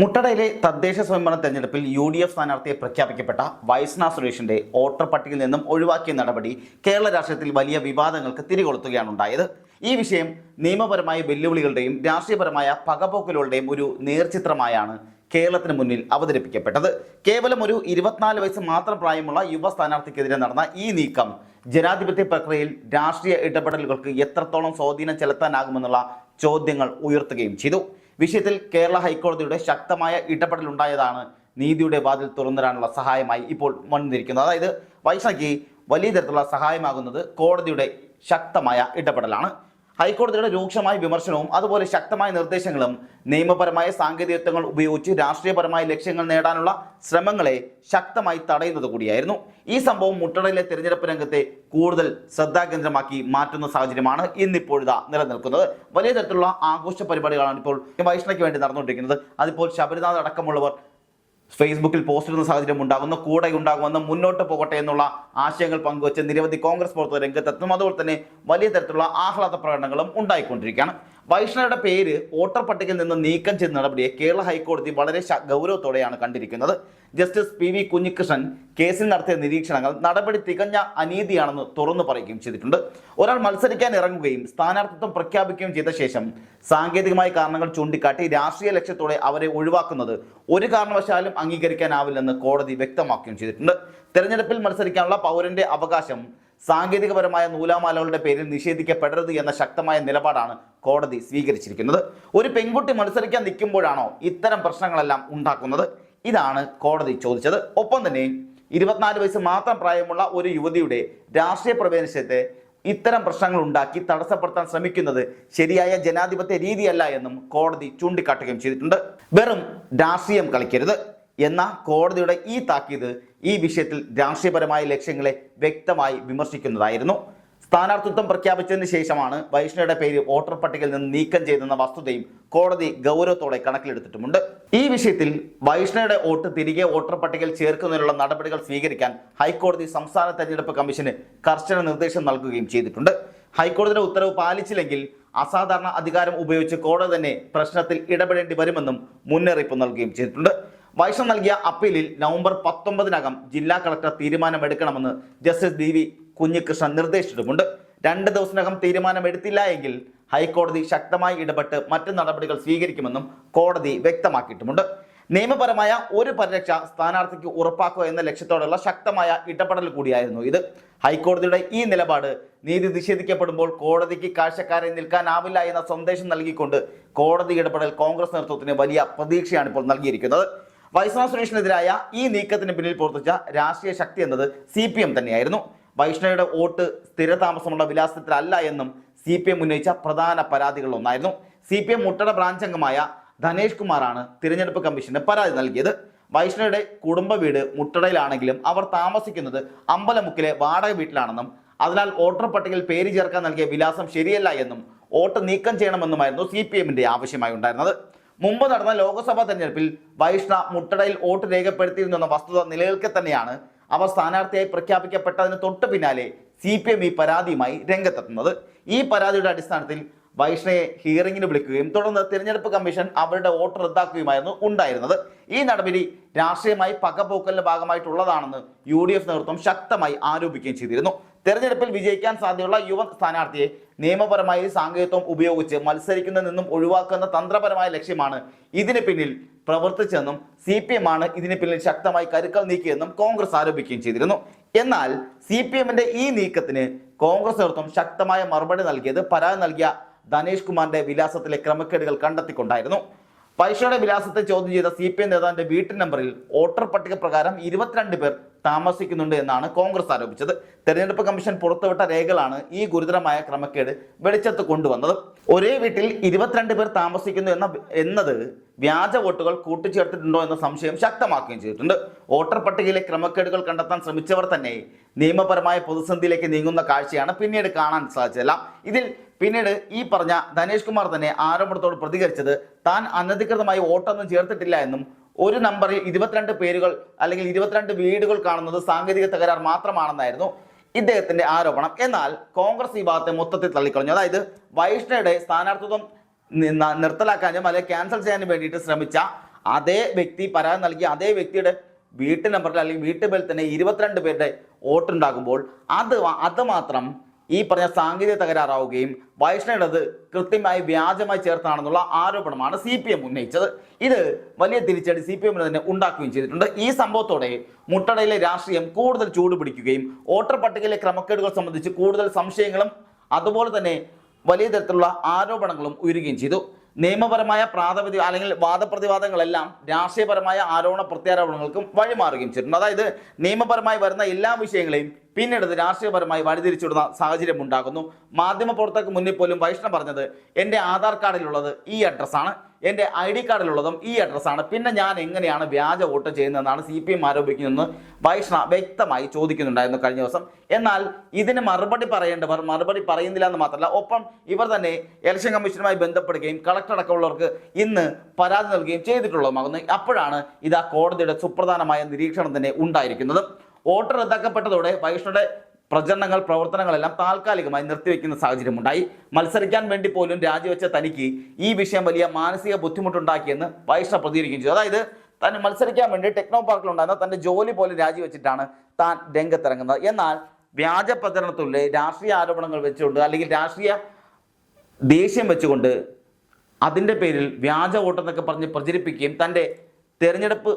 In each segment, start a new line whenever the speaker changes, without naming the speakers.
മുട്ടടയിലെ തദ്ദേശ സ്വയംഭരണ തെരഞ്ഞെടുപ്പിൽ യു ഡി എഫ് സ്ഥാനാർത്ഥിയെ പ്രഖ്യാപിക്കപ്പെട്ട വൈസ്ന സുരേഷിന്റെ വോട്ടർ പട്ടികയിൽ നിന്നും ഒഴിവാക്കിയ നടപടി കേരള രാഷ്ട്രീയത്തിൽ വലിയ വിവാദങ്ങൾക്ക് തിരികൊളുത്തുകയാണ് ഉണ്ടായത്. ഈ വിഷയം നിയമപരമായ വെല്ലുവിളികളുടെയും രാഷ്ട്രീയപരമായ പകപോക്കലുകളുടെയും ഒരു നേർചിത്രമായാണ് കേരളത്തിന് മുന്നിൽ അവതരിപ്പിക്കപ്പെട്ടത്. കേവലം ഒരു ഇരുപത്തിനാല് വയസ്സ് മാത്രം പ്രായമുള്ള യുവ സ്ഥാനാർത്ഥിക്കെതിരെ നടന്ന ഈ നീക്കം ജനാധിപത്യ പ്രക്രിയയിൽ രാഷ്ട്രീയ ഇടപെടലുകൾക്ക് എത്രത്തോളം സ്വാധീനം ചെലുത്താനാകുമെന്നുള്ള ചോദ്യങ്ങൾ ഉയർത്തുകയും ചെയ്തു. വിഷയത്തിൽ കേരള ഹൈക്കോടതിയുടെ ശക്തമായ ഇടപെടലുണ്ടായതാണ് നീതിയുടെ വാതിൽ തുറന്നിടാനുള്ള സഹായമായി ഇപ്പോൾ വന്നിരിക്കുന്നത്. അതായത് വൈശാഖി വലിയ തരത്തിലുള്ള സഹായമാകുന്നത് കോടതിയുടെ ശക്തമായ ഇടപെടലാണ്. ഹൈക്കോടതിയുടെ രൂക്ഷമായ വിമർശനവും അതുപോലെ ശക്തമായ നിർദ്ദേശങ്ങളും നിയമപരമായ സാങ്കേതികത്വങ്ങൾ ഉപയോഗിച്ച് രാഷ്ട്രീയപരമായ ലക്ഷ്യങ്ങൾ നേടാനുള്ള ശ്രമങ്ങളെ ശക്തമായി തടയുന്നത് കൂടിയായിരുന്നു. ഈ സംഭവം മുട്ടടയിലെ തെരഞ്ഞെടുപ്പ് രംഗത്തെ കൂടുതൽ ശ്രദ്ധാകേന്ദ്രമാക്കി മാറ്റുന്ന സാഹചര്യമാണ് ഇന്നിപ്പോഴിതാ നിലനിൽക്കുന്നത്. വലിയ തരത്തിലുള്ള ആഘോഷ പരിപാടികളാണ് ഇപ്പോൾ വൈഷ്ണയ്ക്ക് വേണ്ടി നടന്നുകൊണ്ടിരിക്കുന്നത്. അതിപ്പോൾ ശബരിനാഥ് അടക്കമുള്ളവർ ഫേസ്ബുക്കിൽ പോസ്റ്റ് ഇടുന്ന സാഹചര്യം ഉണ്ടാകുന്നു കൂടെ ഉണ്ടാകുമെന്ന് മുന്നോട്ട് പോകട്ടെ എന്നുള്ള ആശയങ്ങൾ പങ്കുവച്ച് നിരവധി കോൺഗ്രസ് പ്രവർത്തകർ രംഗത്തെത്തും. അതുപോലെ തന്നെ വലിയ തരത്തിലുള്ള ആഹ്ലാദ പ്രകടനങ്ങളും ഉണ്ടായിക്കൊണ്ടിരിക്കുകയാണ്. വൈഷ്ണവയുടെ പേര് വോട്ടർ പട്ടികയിൽ നിന്ന് നീക്കം ചെയ്ത നടപടിയെ കേരള ഹൈക്കോടതി വളരെ ഗൗരവത്തോടെയാണ് കണ്ടിരിക്കുന്നത്. ജസ്റ്റിസ് പി വി കുഞ്ഞികൃഷ്ണൻ കേസിൽ നടത്തിയ നിരീക്ഷണങ്ങൾ നടപടി തികഞ്ഞ അനീതിയാണെന്ന് തുറന്നു പറയുകയും ചെയ്തിട്ടുണ്ട്. ഒരാൾ മത്സരിക്കാൻ ഇറങ്ങുകയും സ്ഥാനാർത്ഥിത്വം പ്രഖ്യാപിക്കുകയും ചെയ്ത ശേഷം സാങ്കേതികമായ കാരണങ്ങൾ ചൂണ്ടിക്കാട്ടി രാഷ്ട്രീയ ലക്ഷ്യത്തോടെ അവരെ ഒഴിവാക്കുന്നത് ഒരു കാരണവശാലും അംഗീകരിക്കാനാവില്ലെന്ന് കോടതി വ്യക്തമാക്കുകയും ചെയ്തിട്ടുണ്ട്. തെരഞ്ഞെടുപ്പിൽ മത്സരിക്കാനുള്ള പൗരന്റെ അവകാശം സാങ്കേതികപരമായ നൂലാമാലകളുടെ പേരിൽ നിഷേധിക്കപ്പെടരുത് എന്ന ശക്തമായ നിലപാടാണ് കോടതി സ്വീകരിച്ചിരിക്കുന്നത്. ഒരു പെൺകുട്ടി മത്സരിക്കാൻ നിൽക്കുമ്പോഴാണോ ഇത്തരം പ്രശ്നങ്ങളെല്ലാം ഉണ്ടാക്കുന്നത്? ഇതാണ് കോടതി ചോദിച്ചത്. ഒപ്പം തന്നെ ഇരുപത്തിനാല് വയസ്സ് മാത്രം പ്രായമുള്ള ഒരു യുവതിയുടെ രാഷ്ട്രീയ പ്രവേശനത്തെ ഇത്തരം പ്രശ്നങ്ങൾ ഉണ്ടാക്കി തടസ്സപ്പെടുത്താൻ ശ്രമിക്കുന്നത് ശരിയായ ജനാധിപത്യ രീതിയല്ല എന്നും കോടതി ചൂണ്ടിക്കാട്ടുകയും ചെയ്തിട്ടുണ്ട്. വെറും രാഷ്ട്രീയം കളിക്കരുത്. എന്ന കോടതിയുടെ ഈ താക്കീത് ഈ വിഷയത്തിൽ രാഷ്ട്രീയപരമായ ലക്ഷ്യങ്ങളെ വ്യക്തമായി വിമർശിക്കുന്നതായിരുന്നു. സ്ഥാനാർത്ഥിത്വം പ്രഖ്യാപിച്ചതിന് ശേഷമാണ് വൈഷ്ണവയുടെ പേര് വോട്ടർ പട്ടികയിൽ നിന്ന് നീക്കം ചെയ്തെന്ന വസ്തുതയും കോടതി ഗൗരവത്തോടെ കണക്കിലെടുത്തിട്ടുമുണ്ട്. ഈ വിഷയത്തിൽ വൈഷ്ണവയുടെ വോട്ട് തിരികെ വോട്ടർ പട്ടികയിൽ ചേർക്കുന്നതിനുള്ള നടപടികൾ സ്വീകരിക്കാൻ ഹൈക്കോടതി സംസ്ഥാന തെരഞ്ഞെടുപ്പ് കമ്മീഷന് കർശന നിർദ്ദേശം നൽകുകയും ചെയ്തിട്ടുണ്ട്. ഹൈക്കോടതിയുടെ ഉത്തരവ് പാലിച്ചില്ലെങ്കിൽ അസാധാരണ അധികാരം ഉപയോഗിച്ച് കോടതി തന്നെ പ്രശ്നത്തിൽ ഇടപെടേണ്ടി വരുമെന്നും മുന്നറിയിപ്പ് നൽകുകയും ചെയ്തിട്ടുണ്ട്. വൈഷ്ണവ് നൽകിയ അപ്പീലിൽ നവംബർ പത്തൊമ്പതിനകം ജില്ലാ കളക്ടർ തീരുമാനമെടുക്കണമെന്ന് ജസ്റ്റിസ് ഡി വി കുഞ്ഞികൃഷ്ണൻ നിർദ്ദേശിച്ചിട്ടുമുണ്ട്. രണ്ട് ദിവസത്തിനകം തീരുമാനമെടുത്തില്ല എങ്കിൽ ഹൈക്കോടതി ശക്തമായി ഇടപെട്ട് മറ്റു നടപടികൾ സ്വീകരിക്കുമെന്നും കോടതി വ്യക്തമാക്കിയിട്ടുമുണ്ട്. നിയമപരമായ ഒരു പരിരക്ഷ സ്ഥാനാർത്ഥിക്ക് ഉറപ്പാക്കുക എന്ന ലക്ഷ്യത്തോടുള്ള ശക്തമായ ഇടപെടൽ കൂടിയായിരുന്നു ഇത്. ഹൈക്കോടതിയുടെ ഈ നിലപാട് നീതി നിഷേധിക്കപ്പെടുമ്പോൾ കോടതിക്ക് കാഴ്ചക്കാരെ നിൽക്കാനാവില്ല എന്ന സന്ദേശം നൽകിക്കൊണ്ട് കോടതി ഇടപെടൽ കോൺഗ്രസ് നേതൃത്വത്തിന് വലിയ പ്രതീക്ഷയാണ് ഇപ്പോൾ നൽകിയിരിക്കുന്നത്. വൈഷ്ണവ സുരേഷിനെതിരായ ഈ നീക്കത്തിന് പിന്നിൽ പ്രവർത്തിച്ച രാഷ്ട്രീയ ശക്തി എന്നത് സി പി എം തന്നെയായിരുന്നു. വൈഷ്ണവയുടെ വോട്ട് സ്ഥിരതാമസമുള്ള വിലാസത്തിലല്ല എന്നും സി പി എം ഉന്നയിച്ച പ്രധാന പരാതികളിലൊന്നായിരുന്നു. C P M Muttada branch അംഗമായ ധനേഷ് കുമാറാണ് തിരഞ്ഞെടുപ്പ് കമ്മീഷന് പരാതി നൽകിയത്. വൈഷ്ണവയുടെ കുടുംബ വീട് മുട്ടടയിലാണെങ്കിലും അവർ താമസിക്കുന്നത് അമ്പലമുക്കിലെ വാടക വീട്ടിലാണെന്നും അതിനാൽ വോട്ടർ പട്ടികയിൽ പേര് ചേർക്കാൻ നൽകിയ വിലാസം ശരിയല്ല എന്നും വോട്ട് നീക്കം ചെയ്യണമെന്നുമായിരുന്നു സി പി എമ്മിന്റെ ആവശ്യമായി ഉണ്ടായിരുന്നത് മുമ്പ് നടന്ന ലോക്സഭാ തെരഞ്ഞെടുപ്പിൽ വൈഷ്ണ മുട്ടടയിൽ വോട്ട് രേഖപ്പെടുത്തിയിരുന്നെന്ന വസ്തുത നിലനിൽക്കെ തന്നെയാണ് അവർ സ്ഥാനാർത്ഥിയായി പ്രഖ്യാപിക്കപ്പെട്ടതിന് തൊട്ട് പിന്നാലെ സി പി എം ഈ പരാതിയുമായി രംഗത്തെത്തുന്നത്. ഈ പരാതിയുടെ അടിസ്ഥാനത്തിൽ വൈഷ്ണയെ ഹിയറിംഗിന് വിളിക്കുകയും തുടർന്ന് തിരഞ്ഞെടുപ്പ് കമ്മീഷൻ അവരുടെ വോട്ട് റദ്ദാക്കുകയുമായിരുന്നു ഉണ്ടായിരുന്നത്. ഈ നടപടി രാഷ്ട്രീയമായി പകപോക്കലിന്റെ ഭാഗമായിട്ടുള്ളതാണെന്ന് യു ഡി എഫ് നേതൃത്വം ശക്തമായി ആരോപിക്കുകയും ചെയ്തിരുന്നു. തെരഞ്ഞെടുപ്പിൽ വിജയിക്കാൻ സാധ്യതയുള്ള യുവ സ്ഥാനാർത്ഥിയെ നിയമപരമായി സാങ്കേതികത്വം ഉപയോഗിച്ച് മത്സരിക്കുന്നതിൽ നിന്നും ഒഴിവാക്കുന്ന തന്ത്രപരമായ ലക്ഷ്യമാണ് ഇതിന് പിന്നിൽ പ്രവർത്തിച്ചെന്നും സി പി എം ആണ് ഇതിന് പിന്നിൽ ശക്തമായി കരുക്കൾ നീക്കിയെന്നും കോൺഗ്രസ് ആരോപിക്കുകയും ചെയ്തിരുന്നു. എന്നാൽ സി പി എമ്മിന്റെ ഈ നീക്കത്തിന് കോൺഗ്രസ് നേതൃത്വം ശക്തമായ മറുപടി നൽകിയത് പരാതി നൽകിയ ധനേഷ് കുമാറിന്റെ വിലാസത്തിലെ ക്രമക്കേടുകൾ കണ്ടെത്തിക്കൊണ്ടായിരുന്നു. പൈസയുടെ വിലാസത്തെ ചോദ്യം ചെയ്ത സി പി എം നേതാവിന്റെ വീട്ടു നമ്പറിൽ വോട്ടർ പട്ടിക പ്രകാരം ഇരുപത്തിരണ്ട് പേർ താമസിക്കുന്നുണ്ട് എന്നാണ് കോൺഗ്രസ് ആരോപിച്ചത്. തെരഞ്ഞെടുപ്പ് കമ്മീഷൻ പുറത്തുവിട്ട രേഖകളാണ് ഈ ഗുരുതരമായ ക്രമക്കേട് വെളിച്ചത്ത് കൊണ്ടുവന്നത്. ഒരേ വീട്ടിൽ ഇരുപത്തിരണ്ട് പേർ താമസിക്കുന്നു എന്ന എന്നത് വ്യാജ വോട്ടുകൾ കൂട്ടിച്ചേർത്തിട്ടുണ്ടോ എന്ന സംശയം ശക്തമാക്കുകയും ചെയ്തിട്ടുണ്ട്. വോട്ടർ പട്ടികയിലെ ക്രമക്കേടുകൾ കണ്ടെത്താൻ ശ്രമിച്ചവർ തന്നെ നിയമപരമായ പ്രതിസന്ധിയിലേക്ക് നീങ്ങുന്ന കാഴ്ചയാണ് പിന്നീട് കാണാൻ സാധിച്ചതല്ല. ഇതിൽ പിന്നീട് ഈ പറഞ്ഞ ധനേഷ് കുമാർ തന്നെ ആരോപണത്തോട് പ്രതികരിച്ചത് താൻ അനധികൃതമായി വോട്ടൊന്നും ചേർത്തിട്ടില്ല എന്നും ഒരു നമ്പറിൽ ഇരുപത്തിരണ്ട് പേരുകൾ അല്ലെങ്കിൽ ഇരുപത്തിരണ്ട് വീടുകൾ കാണുന്നത് സാങ്കേതിക തകരാർ മാത്രമാണെന്നായിരുന്നു ഇദ്ദേഹത്തിന്റെ ആരോപണം. എന്നാൽ കോൺഗ്രസ് ഈ ഭാഗത്തെ മൊത്തത്തിൽ തള്ളിക്കളഞ്ഞു. അതായത് വൈഷ്ണയുടെ സ്ഥാനാർത്ഥിത്വം നിർത്തലാക്കാനും അല്ലെങ്കിൽ ക്യാൻസൽ ചെയ്യാനും വേണ്ടിയിട്ട് ശ്രമിച്ച അതേ വ്യക്തി പരാതി നൽകിയ അതേ വ്യക്തിയുടെ വീട്ടു നമ്പറിൽ അല്ലെങ്കിൽ വീട്ടുപേരിൽ തന്നെ ഇരുപത്തിരണ്ട് പേരുടെ വോട്ടുണ്ടാകുമ്പോൾ അത് അത് മാത്രം ഈ പറഞ്ഞ സാങ്കേതിക തകരാറാവുകയും വൈഷ്ണവത് കൃത്യമായി വ്യാജമായി ചേർത്താണെന്നുള്ള ആരോപണമാണ് സി പി എം ഉന്നയിച്ചത്. ഇത് വലിയ തിരിച്ചടി സി പി എമ്മിന് തന്നെ ഉണ്ടാക്കുകയും ചെയ്തിട്ടുണ്ട്. ഈ സംഭവത്തോടെ മുട്ടടയിലെ രാഷ്ട്രീയം കൂടുതൽ ചൂടുപിടിക്കുകയും വോട്ടർ പട്ടികയിലെ ക്രമക്കേടുകൾ സംബന്ധിച്ച് കൂടുതൽ സംശയങ്ങളും അതുപോലെ തന്നെ വലിയ തരത്തിലുള്ള ആരോപണങ്ങളും ഉയരുകയും ചെയ്തു. നിയമപരമായ പ്രാഥമിക അല്ലെങ്കിൽ വാദപ്രതിവാദങ്ങളെല്ലാം രാഷ്ട്രീയപരമായ ആരോപണ പ്രത്യാരോപണങ്ങൾക്കും വഴിമാറുകയും ചെയ്തിട്ടുണ്ട്. അതായത് നിയമപരമായി വരുന്ന എല്ലാ വിഷയങ്ങളെയും പിന്നീട് രാഷ്ട്രീയപരമായി വഴിതിരിച്ചുവിടുന്ന സാഹചര്യം ഉണ്ടാകുന്നു മാധ്യമപ്രവർത്തകർക്ക് മുന്നിൽ പോലും വൈഷ്ണവ് പറഞ്ഞത് എന്റെ ആധാർ കാർഡിലുള്ളത് ഈ അഡ്രസ്സാണ് എന്റെ ഐ ഡി കാർഡിലുള്ളതും ഈ അഡ്രസ്സാണ് പിന്നെ ഞാൻ എങ്ങനെയാണ് വ്യാജ വോട്ട് ചെയ്യുന്നതെന്നാണ് സി പി എം ആരോപിക്കുന്നതെന്ന് വൈഷ്ണ വ്യക്തമായി ചോദിക്കുന്നുണ്ടായിരുന്നു കഴിഞ്ഞ ദിവസം. എന്നാൽ ഇതിന് മറുപടി പറയേണ്ടവർ മറുപടി പറയുന്നില്ല എന്ന് മാത്രമല്ല ഒപ്പം ഇവർ തന്നെ ഇലക്ഷൻ കമ്മീഷനുമായി ബന്ധപ്പെടുകയും കളക്ടർ അടക്കമുള്ളവർക്ക് ഇന്ന് പരാതി നൽകുകയും ചെയ്തിട്ടുള്ളതുമാകുന്നു. അപ്പോഴാണ് ഇത് ആ കോടതിയുടെ സുപ്രധാനമായ നിരീക്ഷണം തന്നെ ഉണ്ടായിരിക്കുന്നത്. വോട്ട് റദ്ദാക്കപ്പെട്ടതോടെ വൈഷ്ണയുടെ പ്രചരണങ്ങൾ പ്രവർത്തനങ്ങളെല്ലാം താൽക്കാലികമായി നിർത്തിവെക്കുന്ന സാഹചര്യമുണ്ടായി. മത്സരിക്കാൻ വേണ്ടി പോലും രാജിവെച്ച തനിക്ക് ഈ വിഷയം വലിയ മാനസിക ബുദ്ധിമുട്ടുണ്ടാക്കിയെന്ന് വൈഷ്ണ പ്രതികരിക്കുകയും ചെയ്തു. അതായത് താൻ മത്സരിക്കാൻ വേണ്ടി ടെക്നോ പാർക്കിലുണ്ടായിരുന്ന തന്റെ ജോലി പോലും രാജിവെച്ചിട്ടാണ് താൻ രംഗത്തിറങ്ങുന്നത്. എന്നാൽ വ്യാജ പ്രചരണത്തിലെ രാഷ്ട്രീയ ആരോപണങ്ങൾ വെച്ചുകൊണ്ട് അല്ലെങ്കിൽ രാഷ്ട്രീയ ദേഷ്യം വെച്ചുകൊണ്ട് അതിന്റെ പേരിൽ വ്യാജ വോട്ടെന്നൊക്കെ പറഞ്ഞ് പ്രചരിപ്പിക്കുകയും തന്റെ തെരഞ്ഞെടുപ്പ്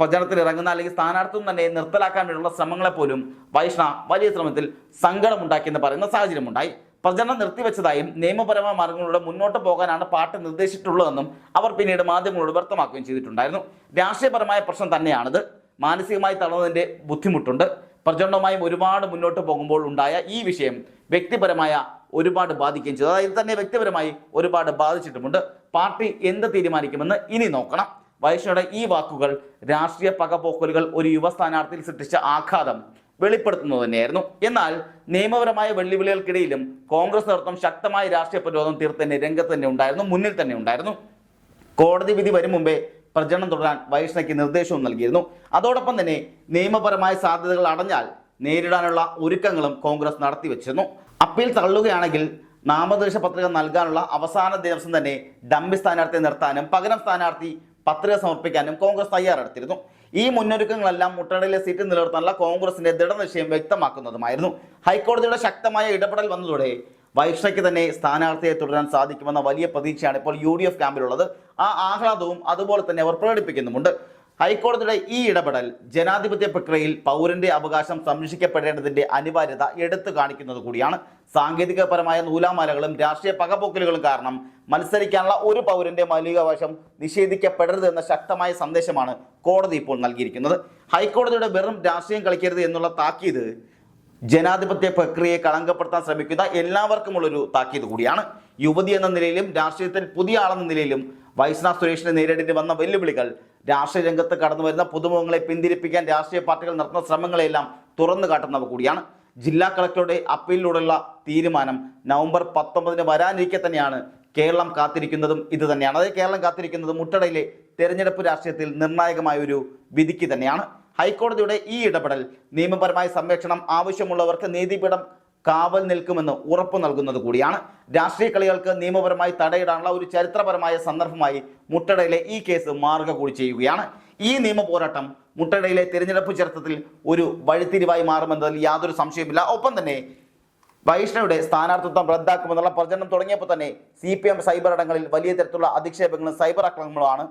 പ്രചരണത്തിൽ ഇറങ്ങുന്ന അല്ലെങ്കിൽ സ്ഥാനാർത്ഥി തന്നെ നിർത്തലാക്കാൻ വേണ്ടിയുള്ള ശ്രമങ്ങളെ പോലും വൈഷ്ണ വലിയ ശ്രമത്തിൽ സങ്കടമുണ്ടാക്കിയെന്ന് പറയുന്ന സാഹചര്യമുണ്ടായി. പ്രചരണം നിർത്തിവെച്ചതായും നിയമപരമായ മാർഗങ്ങളിലൂടെ മുന്നോട്ട് പോകാനാണ് പാർട്ടി നിർദ്ദേശിച്ചിട്ടുള്ളതെന്നും അവർ പിന്നീട് മാധ്യമങ്ങളോട് വ്യക്തമാക്കുകയും ചെയ്തിട്ടുണ്ടായിരുന്നു. രാഷ്ട്രീയപരമായ പ്രശ്നം തന്നെയാണിത്. മാനസികമായി തളർന്നതിന്റെ ബുദ്ധിമുട്ടുണ്ട്. പ്രചരണവുമായും ഒരുപാട് മുന്നോട്ട് പോകുമ്പോൾ ഉണ്ടായ ഈ വിഷയം വ്യക്തിപരമായ ഒരുപാട് ബാധിക്കുകയും ചെയ്തു. അതായത് തന്നെ വ്യക്തിപരമായി ഒരുപാട് ബാധിച്ചിട്ടുമുണ്ട്. പാർട്ടി എന്ത് തീരുമാനിക്കുമെന്ന് ഇനി നോക്കണം. വൈഷ്ണയുടെ ഈ വാക്കുകൾ രാഷ്ട്രീയ പകപോക്കലുകൾ ഒരു യുവ സ്ഥാനാർത്ഥിയിൽ സൃഷ്ടിച്ച ആഘാതം വെളിപ്പെടുത്തുന്നത് തന്നെയായിരുന്നു. എന്നാൽ നിയമപരമായ വെല്ലുവിളികൾക്കിടയിലും കോൺഗ്രസ് നേതൃത്വം ശക്തമായ രാഷ്ട്രീയ പ്രതിരോധം തീർത്ത് തന്നെ രംഗത്ത് തന്നെ ഉണ്ടായിരുന്നു മുന്നിൽ തന്നെ ഉണ്ടായിരുന്നു. കോടതി വിധി വരും മുമ്പേ പ്രചരണം തുടരാൻ വൈഷ്ണയ്ക്ക് നിർദ്ദേശവും നൽകിയിരുന്നു. അതോടൊപ്പം തന്നെ നിയമപരമായ സാധ്യതകൾ അടഞ്ഞാൽ നേരിടാനുള്ള ഒരുക്കങ്ങളും കോൺഗ്രസ് നടത്തി വച്ചിരുന്നു. അപ്പീൽ തള്ളുകയാണെങ്കിൽ നാമനിർദ്ദേശ പത്രിക നൽകാനുള്ള അവസാന ദിവസം തന്നെ ഡംബി സ്ഥാനാർത്ഥിയെ നിർത്താനും പകരം സ്ഥാനാർത്ഥി പത്രിക സമർപ്പിക്കാനും കോൺഗ്രസ് തയ്യാറെടുത്തിരുന്നു. ഈ മുന്നൊരുക്കങ്ങളെല്ലാം മുട്ടടയിലെ സീറ്റ് നിലനിർത്താനുള്ള കോൺഗ്രസിന്റെ ദൃഢനിശ്ചയം വ്യക്തമാക്കുന്നതുമായിരുന്നു. ഹൈക്കോടതിയുടെ ശക്തമായ ഇടപെടൽ വന്നതോടെ വൈഷ്ണയ്ക്ക് തന്നെ സ്ഥാനാർത്ഥിയെ തുടരാൻ സാധിക്കുമെന്ന വലിയ പ്രതീക്ഷയാണ് ഇപ്പോൾ യു ഡി എഫ് ക്യാമ്പിലുള്ളത്. ആ ആഹ്ലാദവും അതുപോലെ തന്നെ അവർ പ്രകടിപ്പിക്കുന്നുമുണ്ട്. ഹൈക്കോടതിയുടെ ഈ ഇടപെടൽ ജനാധിപത്യ പ്രക്രിയയിൽ പൗരന്റെ അവകാശം സംരക്ഷിക്കപ്പെടേണ്ടതിന്റെ അനിവാര്യത എടുത്തു കാണിക്കുന്നത് കൂടിയാണ്. സാങ്കേതികപരമായ നൂലാമാലകളും രാഷ്ട്രീയ പകപോക്കലുകളും കാരണം മത്സരിക്കാനുള്ള ഒരു പൗരന്റെ മൗലികാവകാശം നിഷേധിക്കപ്പെടരുത് എന്ന ശക്തമായ സന്ദേശമാണ് കോടതി ഇപ്പോൾ നൽകിയിരിക്കുന്നത്. ഹൈക്കോടതിയുടെ വെറും രാഷ്ട്രീയം കളിക്കരുത് എന്നുള്ള താക്കീത് ജനാധിപത്യ പ്രക്രിയയെ കളങ്കപ്പെടുത്താൻ ശ്രമിക്കുന്ന എല്ലാവർക്കുമുള്ളൊരു താക്കീത് കൂടിയാണ്. യുവതി എന്ന നിലയിലും രാഷ്ട്രീയത്തിൽ പുതിയ ആളെന്ന നിലയിലും വൈഷ്ണ സുരേഷിനെ നേരിടേണ്ടി വന്ന വെല്ലുവിളികൾ. രാഷ്ട്രീയ രംഗത്ത് കടന്നു വരുന്ന പുതുമുഖങ്ങളെ പിന്തിരിപ്പിക്കാൻ രാഷ്ട്രീയ പാർട്ടികൾ നടത്തുന്ന ശ്രമങ്ങളെല്ലാം തുറന്നു കാട്ടുന്നവ കൂടിയാണ്. ജില്ലാ കളക്ടറുടെ അപ്പീലിലൂടെയുള്ള തീരുമാനം നവംബർ പത്തൊമ്പതിന് വരാനിരിക്കെ തന്നെയാണ് കേരളം കാത്തിരിക്കുന്നതും ഇത് തന്നെയാണ്. അതായത് കേരളം കാത്തിരിക്കുന്നതും മുട്ടടയിലെ തെരഞ്ഞെടുപ്പ് രാഷ്ട്രീയത്തിൽ നിർണായകമായ ഒരു വിധിക്ക് തന്നെയാണ്. ഹൈക്കോടതിയുടെ ഈ ഇടപെടൽ നിയമപരമായ സംരക്ഷണം ആവശ്യമുള്ളവർക്ക് നീതിപീഠം കാവൽ നിൽക്കുമെന്ന് ഉറപ്പു നൽകുന്നത് കൂടിയാണ്. രാഷ്ട്രീയ കളികൾക്ക് നിയമപരമായി തടയിടാനുള്ള ഒരു ചരിത്രപരമായ സന്ദർഭമായി മുട്ടടയിലെ ഈ കേസ് മാറുക കൂടി ചെയ്യുകയാണ്. ഈ നിയമ പോരാട്ടം മുട്ടടയിലെ തിരഞ്ഞെടുപ്പ് ചരിത്രത്തിൽ ഒരു വഴിത്തിരിവായി മാറുമെന്നതിൽ യാതൊരു സംശയമില്ല ഒപ്പം തന്നെ വൈഷ്ണയുടെ സ്ഥാനാർത്ഥിത്വം റദ്ദാക്കുമെന്നുള്ള പ്രചരണം തുടങ്ങിയപ്പോൾ തന്നെ സി പി എം സൈബർ ഇടങ്ങളിൽ വലിയ തരത്തിലുള്ള അധിക്ഷേപങ്ങളും സൈബർ ആക്രമണങ്ങളുമാണ്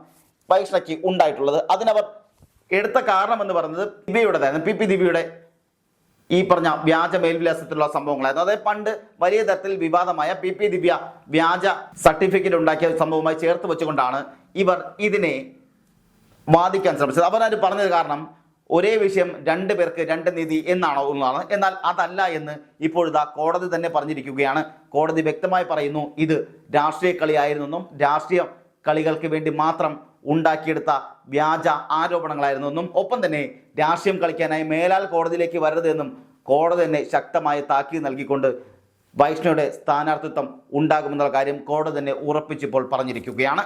വൈഷ്ണയ്ക്ക് ഉണ്ടായിട്ടുള്ളത്. അതിനവർ എടുത്ത കാരണം എന്ന് പറയുന്നത് ദിവ്യയുടേതായിരുന്നു പി പി ദിവ്യയുടെ ഈ പറഞ്ഞ വ്യാജ മേൽവിലാസത്തിലുള്ള സംഭവങ്ങളായിരുന്നു. അതായത് പണ്ട് വലിയ തരത്തിൽ വിവാദമായ പി പി ദിവ്യ വ്യാജ സർട്ടിഫിക്കറ്റ് ഉണ്ടാക്കിയ സംഭവമായി ചേർത്ത് വെച്ചുകൊണ്ടാണ് ഇവർ ഇതിനെ വാദിക്കാൻ ശ്രമിച്ചത്. അവരത് പറഞ്ഞത് കാരണം ഒരേ വിഷയം രണ്ട് പേർക്ക് രണ്ട് നീതി എന്നാണോ എന്നതാണ് എന്നാൽ അതല്ല എന്ന് ഇപ്പോഴിതാ കോടതി തന്നെ പറഞ്ഞിരിക്കുകയാണ്. കോടതി വ്യക്തമായി പറയുന്നു ഇത് രാഷ്ട്രീയ കളിയായിരുന്നെന്നും രാഷ്ട്രീയ കളികൾക്ക് വേണ്ടി മാത്രം ഉണ്ടാക്കിയെടുത്ത വ്യാജ ആരോപണങ്ങളായിരുന്നു എന്നും ഒപ്പം തന്നെ രാഷ്ട്രീയം കളിക്കാനായി മേലാൽ കോടതിയിലേക്ക് വരരുതെന്നും കോടതി തന്നെ ശക്തമായ താക്കീത് നൽകിക്കൊണ്ട് വൈഷ്ണവയുടെ സ്ഥാനാർത്ഥിത്വം ഉണ്ടാകുമെന്നുള്ള കാര്യം കോടതി തന്നെ ഉറപ്പിച്ചിപ്പോൾ പറഞ്ഞിരിക്കുകയാണ്.